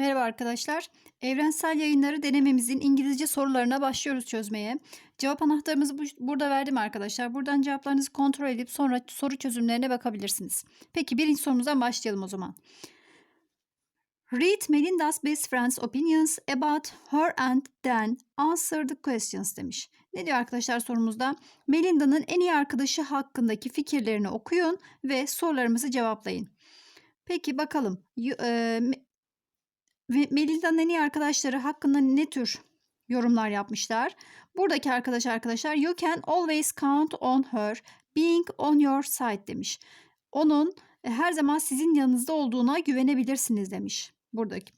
Merhaba arkadaşlar. Evrensel Yayınları denememizin İngilizce sorularına başlıyoruz çözmeye. Cevap anahtarımızı bu- burada verdim arkadaşlar. Buradan cevaplarınızı kontrol edip sonra soru çözümlerine bakabilirsiniz. Peki birinci sorumuzdan başlayalım o zaman. Read Melinda's best friend's opinions about her and then answer the questions demiş. Ne diyor arkadaşlar sorumuzda? Melinda'nın en iyi arkadaşı hakkındaki fikirlerini okuyun ve sorularımızı cevaplayın. Peki bakalım. You- e, ve Melinda'nın en iyi arkadaşları hakkında ne tür yorumlar yapmışlar? Buradaki arkadaş arkadaşlar you can always count on her being on your side demiş. Onun e, her zaman sizin yanınızda olduğuna güvenebilirsiniz demiş buradaki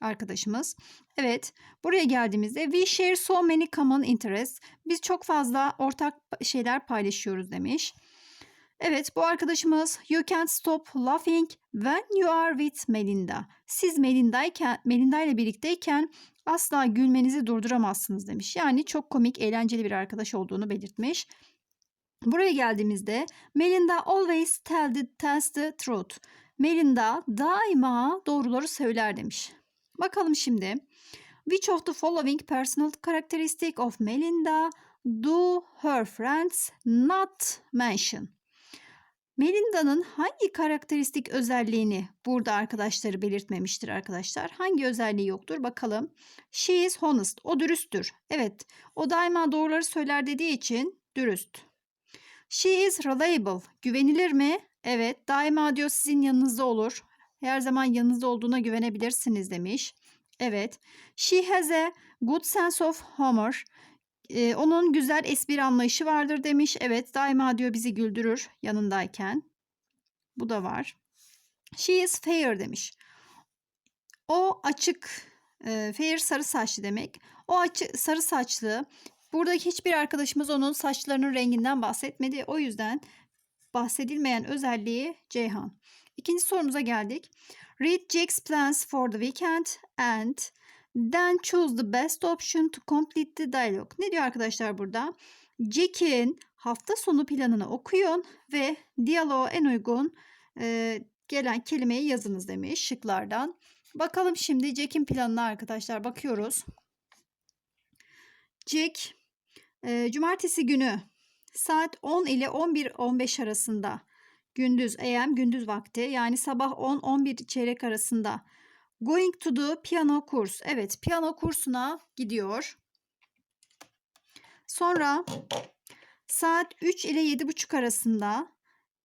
arkadaşımız. Evet, buraya geldiğimizde we share so many common interests. Biz çok fazla ortak şeyler paylaşıyoruz demiş. Evet, bu arkadaşımız you can't stop laughing when you are with Melinda. Siz Melinda'yken, Melinda ile birlikteyken asla gülmenizi durduramazsınız demiş. Yani çok komik, eğlenceli bir arkadaş olduğunu belirtmiş. Buraya geldiğimizde Melinda always tell the, tells the truth. Melinda daima doğruları söyler demiş. Bakalım şimdi. Which of the following personal characteristic of Melinda do her friends not mention? Melinda'nın hangi karakteristik özelliğini burada arkadaşları belirtmemiştir arkadaşlar? Hangi özelliği yoktur? Bakalım. She is honest. O dürüsttür. Evet. O daima doğruları söyler dediği için dürüst. She is reliable. Güvenilir mi? Evet. Daima diyor sizin yanınızda olur. Her zaman yanınızda olduğuna güvenebilirsiniz demiş. Evet. She has a good sense of humor. Ee, onun güzel espri anlayışı vardır demiş. Evet daima diyor bizi güldürür yanındayken. Bu da var. She is fair demiş. O açık, e, fair sarı saçlı demek. O açık sarı saçlı. Buradaki hiçbir arkadaşımız onun saçlarının renginden bahsetmedi. O yüzden bahsedilmeyen özelliği Ceyhan. İkinci sorumuza geldik. Read Jack's plans for the weekend and Then choose the best option to complete the dialogue. Ne diyor arkadaşlar burada? Jack'in hafta sonu planını okuyun ve diyaloğa en uygun e, gelen kelimeyi yazınız demiş şıklardan. Bakalım şimdi Jack'in planına arkadaşlar bakıyoruz. Jack e, cumartesi günü saat 10 ile 11-15 arasında gündüz AM gündüz vakti yani sabah 10-11 çeyrek arasında Going to the piano kurs. Evet, piyano kursuna gidiyor. Sonra saat 3 ile 7.30 arasında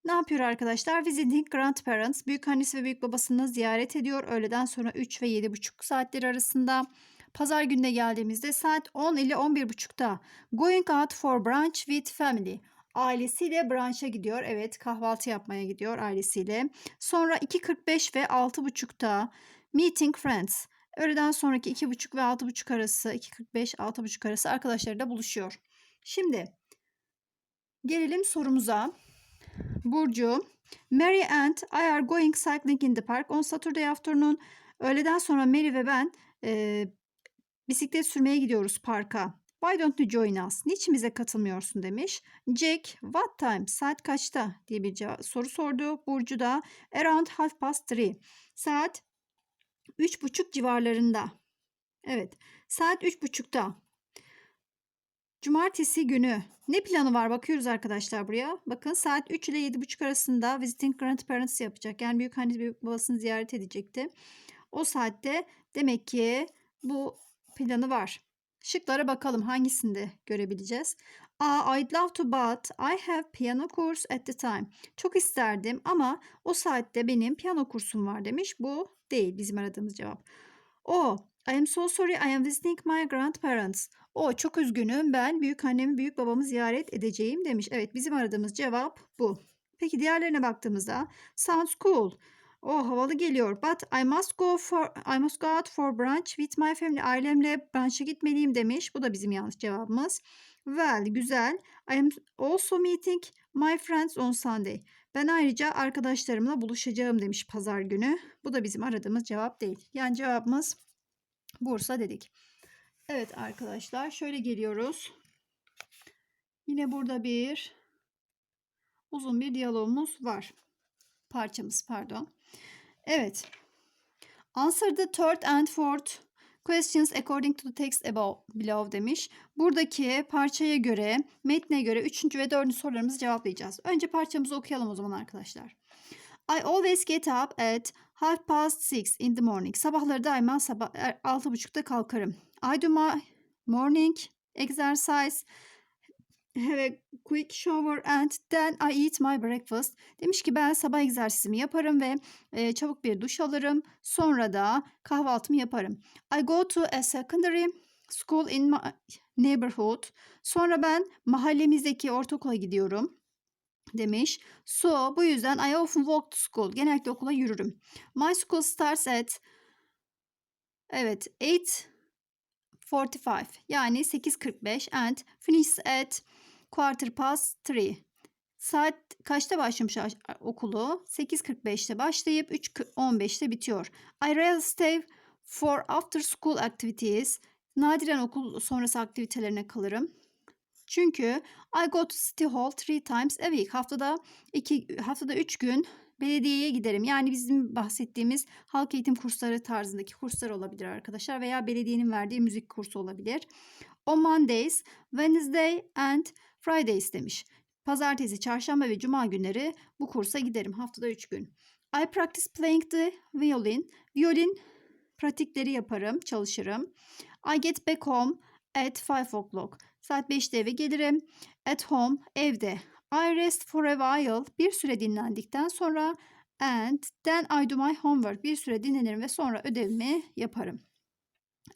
ne yapıyor arkadaşlar? Visiting grandparents. Büyük annesi ve büyük babasını ziyaret ediyor. Öğleden sonra 3 ve 7.30 saatleri arasında. Pazar gününe geldiğimizde saat 10 ile 11.30'da going out for brunch with family. Ailesiyle brunch'a gidiyor. Evet kahvaltı yapmaya gidiyor ailesiyle. Sonra 2.45 ve 6.30'da Meeting Friends. Öğleden sonraki 2.30 ve 6.30 arası, 2.45, 6.30 arası arkadaşlarıyla buluşuyor. Şimdi gelelim sorumuza. Burcu, Mary and I are going cycling in the park on Saturday afternoon. Öğleden sonra Mary ve ben e, bisiklet sürmeye gidiyoruz parka. Why don't you join us? Niçin bize katılmıyorsun demiş. Jack, what time? Saat kaçta? diye bir soru sordu. Burcu da around half past three. Saat Üç buçuk civarlarında. Evet. Saat üç buçukta. Cumartesi günü. Ne planı var? Bakıyoruz arkadaşlar buraya. Bakın saat 3 ile 7.30 arasında visiting grandparents yapacak. Yani büyük annesi büyük babasını ziyaret edecekti. O saatte demek ki bu planı var. Şıklara bakalım hangisinde görebileceğiz. A, I'd love to but I have piano course at the time. Çok isterdim ama o saatte benim piyano kursum var demiş. Bu değil bizim aradığımız cevap. O, I am so sorry I am visiting my grandparents. O, çok üzgünüm ben büyük annemi büyük babamı ziyaret edeceğim demiş. Evet bizim aradığımız cevap bu. Peki diğerlerine baktığımızda sounds cool. O havalı geliyor. But I must go for I must go out for brunch with my family. Ailemle brunch'a gitmeliyim demiş. Bu da bizim yanlış cevabımız. Well, güzel. I am also meeting my friends on Sunday. Ben ayrıca arkadaşlarımla buluşacağım demiş pazar günü. Bu da bizim aradığımız cevap değil. Yani cevabımız Bursa dedik. Evet arkadaşlar şöyle geliyoruz. Yine burada bir uzun bir diyalogumuz var. Parçamız pardon. Evet. Answer the third and fourth questions according to the text above, below demiş. Buradaki parçaya göre, metne göre üçüncü ve dördüncü sorularımızı cevaplayacağız. Önce parçamızı okuyalım o zaman arkadaşlar. I always get up at half past six in the morning. Sabahları daima sabah er, altı buçukta kalkarım. I do my morning exercise, have a quick shower and then I eat my breakfast. Demiş ki ben sabah egzersizimi yaparım ve e, çabuk bir duş alırım. Sonra da kahvaltımı yaparım. I go to a secondary school in my neighborhood. Sonra ben mahallemizdeki ortaokula gidiyorum demiş. So bu yüzden I often walk to school. Genellikle okula yürürüm. My school starts at evet 8.45 yani 8.45 and finishes at quarter past 3. Saat kaçta başlamış okulu? 8.45'te başlayıp 3.15'te bitiyor. I rarely stay for after school activities. Nadiren okul sonrası aktivitelerine kalırım. Çünkü I go to City Hall three times a week. Haftada iki, haftada üç gün belediyeye giderim. Yani bizim bahsettiğimiz halk eğitim kursları tarzındaki kurslar olabilir arkadaşlar veya belediyenin verdiği müzik kursu olabilir. On Mondays, Wednesday and Fridays demiş. Pazartesi, çarşamba ve cuma günleri bu kursa giderim. Haftada üç gün. I practice playing the violin. Violin pratikleri yaparım, çalışırım. I get back home at 5 o'clock. Saat 5'te eve gelirim. At home, evde. I rest for a while. Bir süre dinlendikten sonra and then I do my homework. Bir süre dinlenirim ve sonra ödevimi yaparım.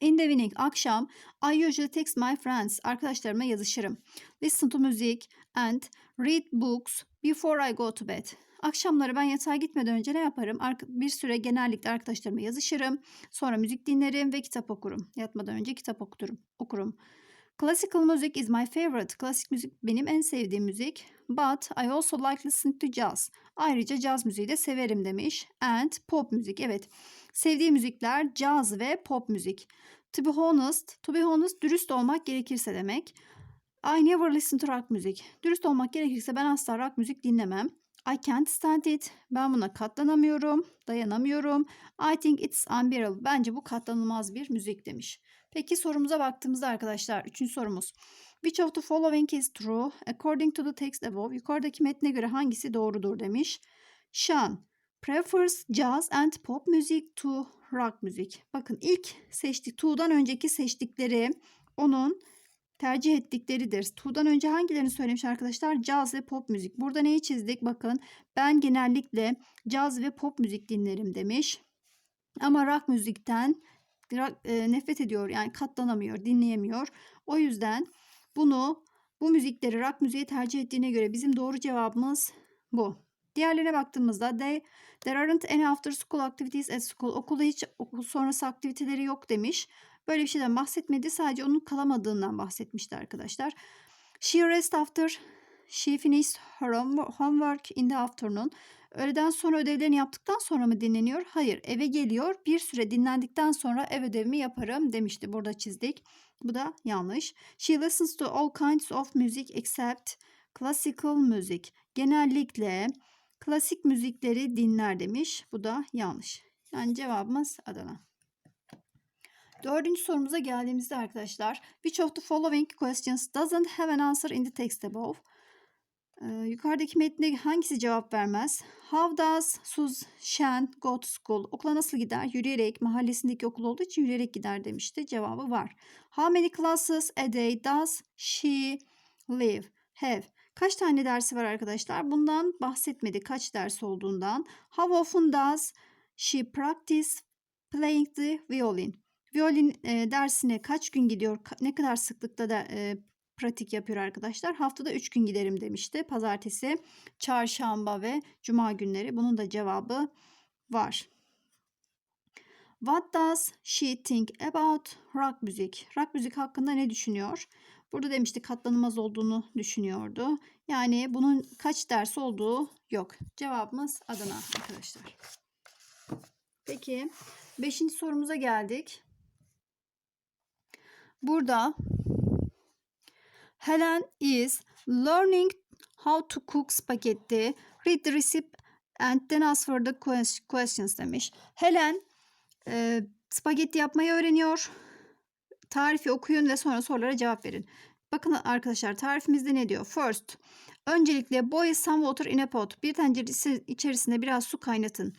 In the evening, akşam, I usually text my friends. Arkadaşlarıma yazışırım. Listen to music and read books before I go to bed. Akşamları ben yatağa gitmeden önce ne yaparım? Bir süre genellikle arkadaşlarıma yazışırım. Sonra müzik dinlerim ve kitap okurum. Yatmadan önce kitap okuturum, okurum. Classical music is my favorite. Klasik müzik benim en sevdiğim müzik. But I also like listening to jazz. Ayrıca caz müziği de severim demiş. And pop müzik. Evet. Sevdiği müzikler caz ve pop müzik. To be honest, to be honest dürüst olmak gerekirse demek. I never listen to rock müzik. Dürüst olmak gerekirse ben asla rock müzik dinlemem. I can't stand it. Ben buna katlanamıyorum, dayanamıyorum. I think it's unbearable. Bence bu katlanılmaz bir müzik demiş. Peki sorumuza baktığımızda arkadaşlar, üçüncü sorumuz. Which of the following is true according to the text above? Yukarıdaki metne göre hangisi doğrudur demiş. Sean prefers jazz and pop music to rock müzik. Bakın ilk seçtik, to'dan önceki seçtikleri onun tercih ettikleridir. To'dan önce hangilerini söylemiş arkadaşlar? Caz ve pop müzik. Burada neyi çizdik? Bakın ben genellikle caz ve pop müzik dinlerim demiş. Ama rock müzikten nefret ediyor. Yani katlanamıyor, dinleyemiyor. O yüzden bunu bu müzikleri rock müziği tercih ettiğine göre bizim doğru cevabımız bu. Diğerlerine baktığımızda they, there aren't any after school activities at school. Okulda hiç okul sonrası aktiviteleri yok demiş. Böyle bir şeyden bahsetmedi. Sadece onun kalamadığından bahsetmişti arkadaşlar. She rest after she finished her home- homework in the afternoon. Öğleden sonra ödevlerini yaptıktan sonra mı dinleniyor? Hayır. Eve geliyor. Bir süre dinlendikten sonra ev ödevimi yaparım demişti. Burada çizdik. Bu da yanlış. She listens to all kinds of music except classical music. Genellikle klasik müzikleri dinler demiş. Bu da yanlış. Yani cevabımız Adana. Dördüncü sorumuza geldiğimizde arkadaşlar which of the following questions doesn't have an answer in the text above? Yukarıdaki metne hangisi cevap vermez? How does Suzanne go to school? Okula nasıl gider? Yürüyerek. Mahallesindeki okul olduğu için yürüyerek gider demişti. Cevabı var. How many classes a day does she live? Have. Kaç tane dersi var arkadaşlar? Bundan bahsetmedi. Kaç ders olduğundan. How often does she practice playing the violin? Violin e, dersine kaç gün gidiyor? Ne kadar sıklıkta da e, pratik yapıyor arkadaşlar? Haftada 3 gün giderim demişti. Pazartesi, çarşamba ve cuma günleri. Bunun da cevabı var. What does she think about rock müzik? Rock müzik hakkında ne düşünüyor? Burada demişti katlanılmaz olduğunu düşünüyordu. Yani bunun kaç ders olduğu yok. Cevabımız Adana arkadaşlar. Peki beşinci sorumuza geldik. Burada Helen is learning how to cook spaghetti. Read the recipe and then answer the ques- questions demiş. Helen e, spagetti yapmayı öğreniyor. Tarifi okuyun ve sonra sorulara cevap verin. Bakın arkadaşlar tarifimizde ne diyor? First, öncelikle boil some water in a pot. Bir tencere içerisinde biraz su kaynatın.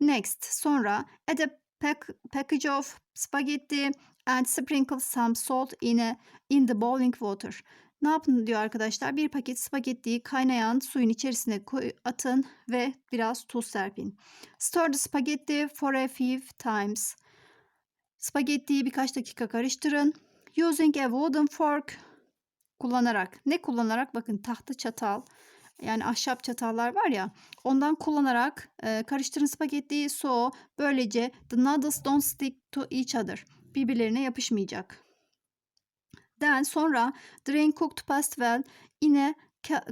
Next, sonra add a pack, package of spaghetti and sprinkle some salt in, a, in the boiling water. Ne yapın diyor arkadaşlar? Bir paket spagettiyi kaynayan suyun içerisine koy, atın ve biraz tuz serpin. Stir the spaghetti for a few times. Spagettiyi birkaç dakika karıştırın. Using a wooden fork kullanarak. Ne kullanarak? Bakın tahta çatal. Yani ahşap çatallar var ya. Ondan kullanarak e, karıştırın spagettiyi so. Böylece the noodles don't stick to each other. Birbirlerine yapışmayacak. Then sonra drain cooked past well in a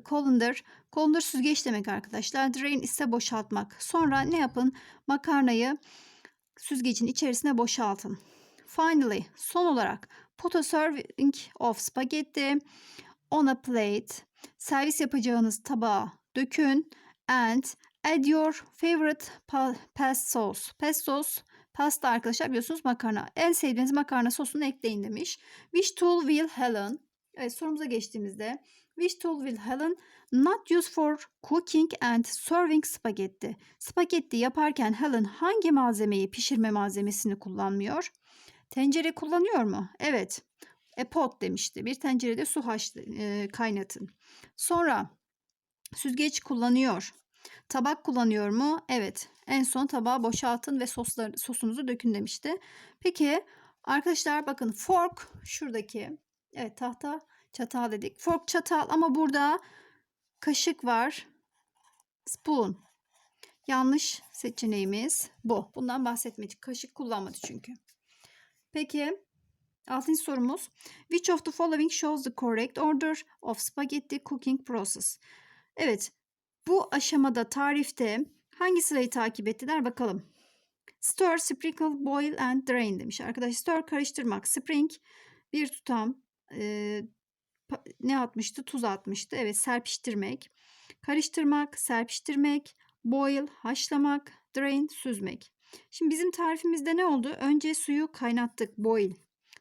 colander. Colander süzgeç demek arkadaşlar. Drain ise boşaltmak. Sonra ne yapın? Makarnayı süzgecin içerisine boşaltın. Finally, son olarak put a serving of spaghetti on a plate. Servis yapacağınız tabağa dökün and add your favorite pasta sauce. Pasta sauce pasta arkadaşlar biliyorsunuz makarna. En sevdiğiniz makarna sosunu ekleyin demiş. Which tool will Helen? Evet sorumuza geçtiğimizde Which tool will Helen not use for cooking and serving spaghetti? Spagetti yaparken Helen hangi malzemeyi pişirme malzemesini kullanmıyor? Tencere kullanıyor mu? Evet. A pot demişti. Bir tencerede su haş, e, kaynatın. Sonra süzgeç kullanıyor. Tabak kullanıyor mu? Evet. En son tabağı boşaltın ve soslar, sosunuzu dökün demişti. Peki arkadaşlar bakın fork şuradaki. Evet tahta çatal dedik. Fork çatal ama burada kaşık var. Spoon. Yanlış seçeneğimiz bu. Bundan bahsetmedik. Kaşık kullanmadı çünkü. Peki altıncı sorumuz. Which of the following shows the correct order of spaghetti cooking process? Evet bu aşamada tarifte hangi sırayı takip ettiler bakalım. Stir, sprinkle, boil and drain demiş. Arkadaşlar stir karıştırmak. Spring bir tutam e, ne atmıştı? Tuz atmıştı. Evet serpiştirmek. Karıştırmak, serpiştirmek, boil, haşlamak, drain, süzmek. Şimdi bizim tarifimizde ne oldu? Önce suyu kaynattık, boil.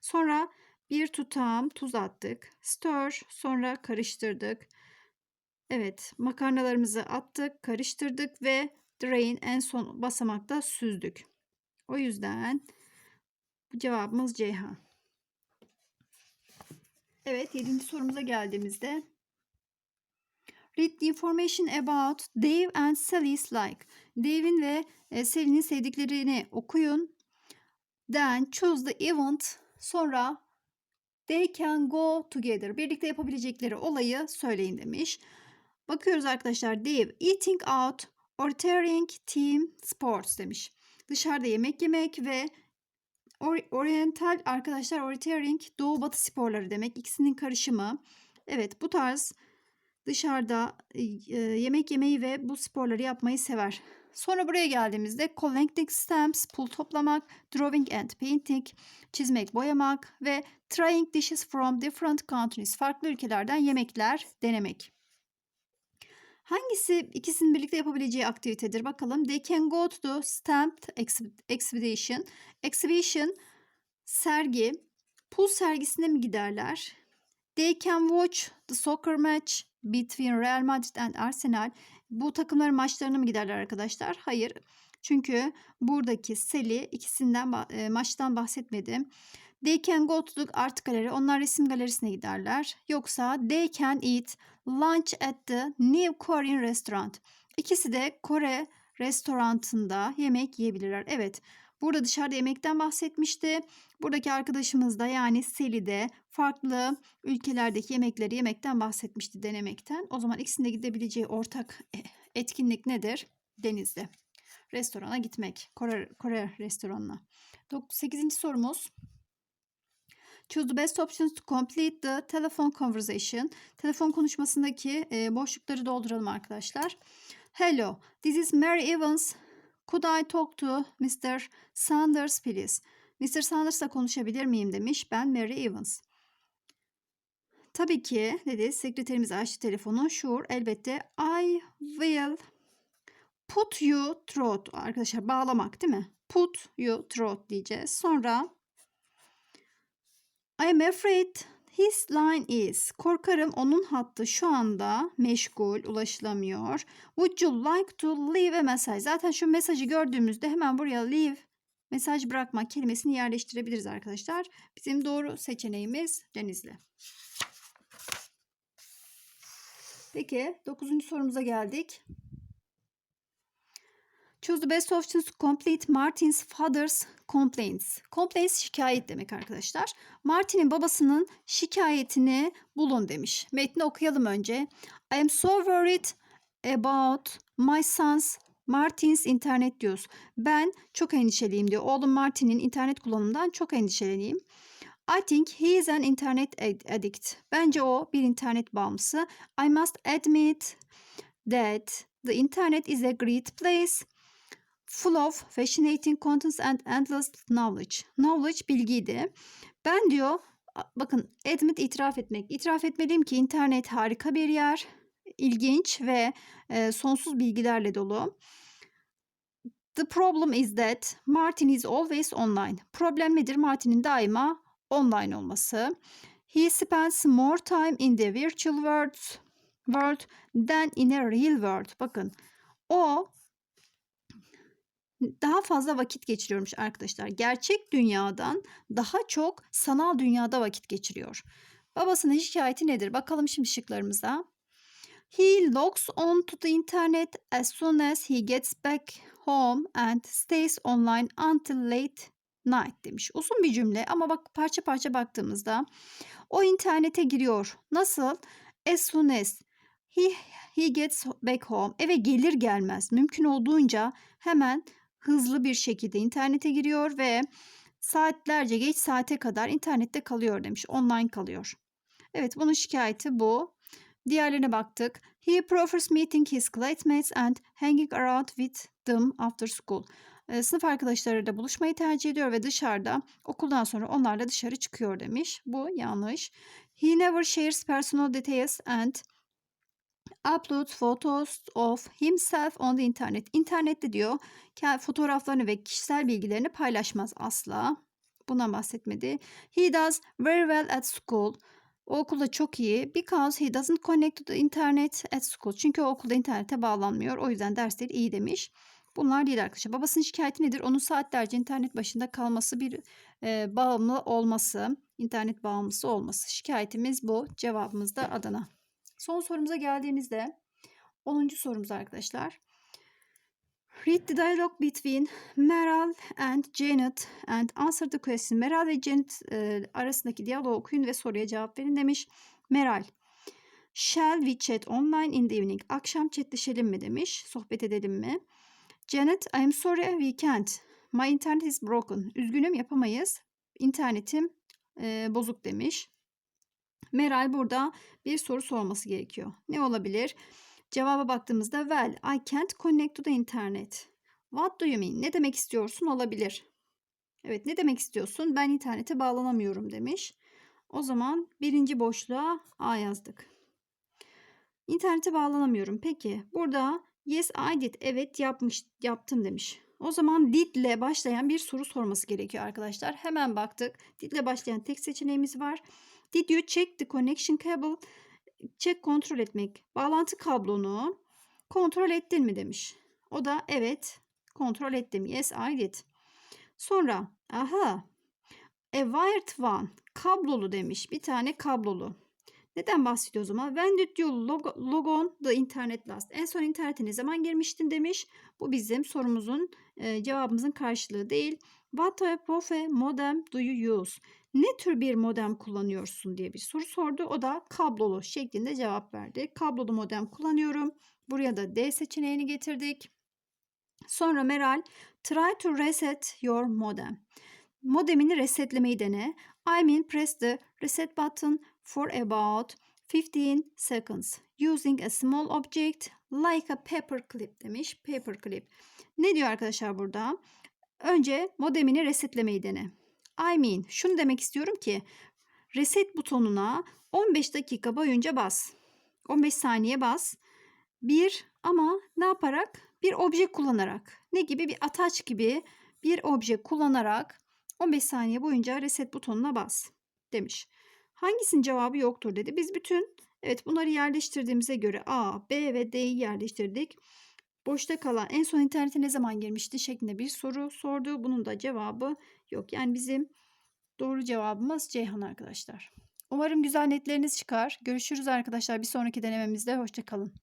Sonra bir tutam tuz attık. Stir, sonra karıştırdık. Evet, makarnalarımızı attık, karıştırdık ve drain en son basamakta süzdük. O yüzden cevabımız Ceyhan. Evet, yedinci sorumuza geldiğimizde Read the information about Dave and Sally's like. Dave'in ve e, Sally'nin sevdiklerini okuyun. Then choose the event. Sonra they can go together. Birlikte yapabilecekleri olayı söyleyin demiş. Bakıyoruz arkadaşlar. Dave eating out orienteering team sports demiş. Dışarıda yemek yemek ve oriental arkadaşlar orienteering doğu batı sporları demek. İkisinin karışımı. Evet bu tarz dışarıda e, yemek yemeyi ve bu sporları yapmayı sever. Sonra buraya geldiğimizde collecting stamps, pul toplamak, drawing and painting, çizmek, boyamak ve trying dishes from different countries, farklı ülkelerden yemekler denemek. Hangisi ikisinin birlikte yapabileceği aktivitedir? Bakalım. They can go to stamped exhibition. Exhibition sergi. Pul sergisine mi giderler? They can watch the soccer match between Real Madrid and Arsenal. Bu takımların maçlarına mı giderler arkadaşlar? Hayır. Çünkü buradaki Seli ikisinden e, maçtan bahsetmedi. They can go to art gallery. Onlar resim galerisine giderler. Yoksa they can eat lunch at the new Korean restaurant. İkisi de Kore restorantında yemek yiyebilirler. Evet. Burada dışarıda yemekten bahsetmişti. Buradaki arkadaşımız da yani Seli de farklı ülkelerdeki yemekleri yemekten bahsetmişti denemekten. O zaman ikisinde gidebileceği ortak e, etkinlik nedir? Denizde. Restorana gitmek. Kore, Kore restoranına. 8. sorumuz. Choose the best options to complete the telephone conversation. Telefon konuşmasındaki e, boşlukları dolduralım arkadaşlar. Hello, this is Mary Evans. Could I talk to Mr. Sanders please? Mr. Sanders'la konuşabilir miyim demiş. Ben Mary Evans. Tabii ki dedi sekreterimiz açtı telefonu. Sure elbette I will put you through arkadaşlar bağlamak değil mi? Put you throat diyeceğiz. Sonra I am afraid his line is. Korkarım onun hattı şu anda meşgul, ulaşılamıyor. Would you like to leave a message? Zaten şu mesajı gördüğümüzde hemen buraya leave mesaj bırakma kelimesini yerleştirebiliriz arkadaşlar. Bizim doğru seçeneğimiz Denizli. Peki 9. sorumuza geldik. Choose the best options to complete Martin's father's complaints. Complaints şikayet demek arkadaşlar. Martin'in babasının şikayetini bulun demiş. Metni okuyalım önce. I am so worried about my son's Martin's internet use. Ben çok endişeliyim diyor. Oğlum Martin'in internet kullanımından çok endişeliyim. I think he is an internet addict. Bence o bir internet bağımlısı. I must admit that the internet is a great place full of fascinating contents and endless knowledge. Knowledge bilgiydi. Ben diyor bakın admit itiraf etmek. İtiraf etmeliyim ki internet harika bir yer. ilginç ve e, sonsuz bilgilerle dolu. The problem is that Martin is always online. Problem nedir? Martin'in daima online olması. He spends more time in the virtual world, world than in a real world. Bakın o daha fazla vakit geçiriyormuş arkadaşlar. Gerçek dünyadan daha çok sanal dünyada vakit geçiriyor. Babasının şikayeti nedir? Bakalım şimdi şıklarımıza. He logs on to the internet as soon as he gets back home and stays online until late night demiş. Uzun bir cümle ama bak parça parça baktığımızda o internete giriyor. Nasıl? As soon as he, he gets back home. Eve gelir gelmez mümkün olduğunca hemen hızlı bir şekilde internete giriyor ve saatlerce geç saate kadar internette kalıyor demiş. Online kalıyor. Evet bunun şikayeti bu. Diğerlerine baktık. He prefers meeting his classmates and hanging around with them after school. E, sınıf arkadaşlarıyla buluşmayı tercih ediyor ve dışarıda okuldan sonra onlarla dışarı çıkıyor demiş. Bu yanlış. He never shares personal details and uploads photos of himself on the internet. İnternette diyor fotoğraflarını ve kişisel bilgilerini paylaşmaz asla. Bundan bahsetmedi. He does very well at school. O okulda çok iyi. Because he doesn't connect to the internet at school. Çünkü o okulda internete bağlanmıyor. O yüzden dersleri iyi demiş. Bunlar değil arkadaşlar. Babasının şikayeti nedir? Onun saatlerce internet başında kalması, bir e, bağımlı olması, internet bağımlısı olması. Şikayetimiz bu. Cevabımız da Adana. Son sorumuza geldiğimizde 10. sorumuz arkadaşlar. Read the dialogue between Meral and Janet and answer the question. Meral ve Janet e, arasındaki diyaloğu okuyun ve soruya cevap verin demiş. Meral. Shall we chat online in the evening? Akşam chatleşelim mi demiş. Sohbet edelim mi? Janet, I am sorry we can't. My internet is broken. Üzgünüm yapamayız. İnternetim e, bozuk demiş. Meral burada bir soru sorması gerekiyor. Ne olabilir? Cevaba baktığımızda well, I can't connect to the internet. What do you mean? Ne demek istiyorsun olabilir. Evet ne demek istiyorsun? Ben internete bağlanamıyorum demiş. O zaman birinci boşluğa A yazdık. İnternete bağlanamıyorum. Peki burada yes I did. Evet yapmış yaptım demiş. O zaman did ile başlayan bir soru sorması gerekiyor arkadaşlar. Hemen baktık. Did ile başlayan tek seçeneğimiz var. Did you check the connection cable? Check kontrol etmek. Bağlantı kablonu kontrol ettin mi demiş. O da evet kontrol ettim. Yes I did. Sonra aha a wired one kablolu demiş. Bir tane kablolu. Neden bahsediyor o zaman? When did you log, log on the internet last? En son internete ne zaman girmiştin demiş. Bu bizim sorumuzun e, cevabımızın karşılığı değil. What type of a modem do you use? Ne tür bir modem kullanıyorsun diye bir soru sordu. O da kablolu şeklinde cevap verdi. Kablolu modem kullanıyorum. Buraya da D seçeneğini getirdik. Sonra Meral try to reset your modem. Modemini resetlemeyi dene. I mean press the reset button for about 15 seconds using a small object like a paper clip demiş. Paper clip. Ne diyor arkadaşlar burada? Önce modemini resetlemeyi dene. I mean şunu demek istiyorum ki reset butonuna 15 dakika boyunca bas. 15 saniye bas. Bir ama ne yaparak? Bir obje kullanarak. Ne gibi? Bir ataç gibi bir obje kullanarak 15 saniye boyunca reset butonuna bas demiş. Hangisinin cevabı yoktur dedi. Biz bütün evet bunları yerleştirdiğimize göre A, B ve D'yi yerleştirdik. Boşta kalan en son internete ne zaman girmişti şeklinde bir soru sordu. Bunun da cevabı yok. Yani bizim doğru cevabımız Ceyhan arkadaşlar. Umarım güzel netleriniz çıkar. Görüşürüz arkadaşlar bir sonraki denememizde. Hoşçakalın.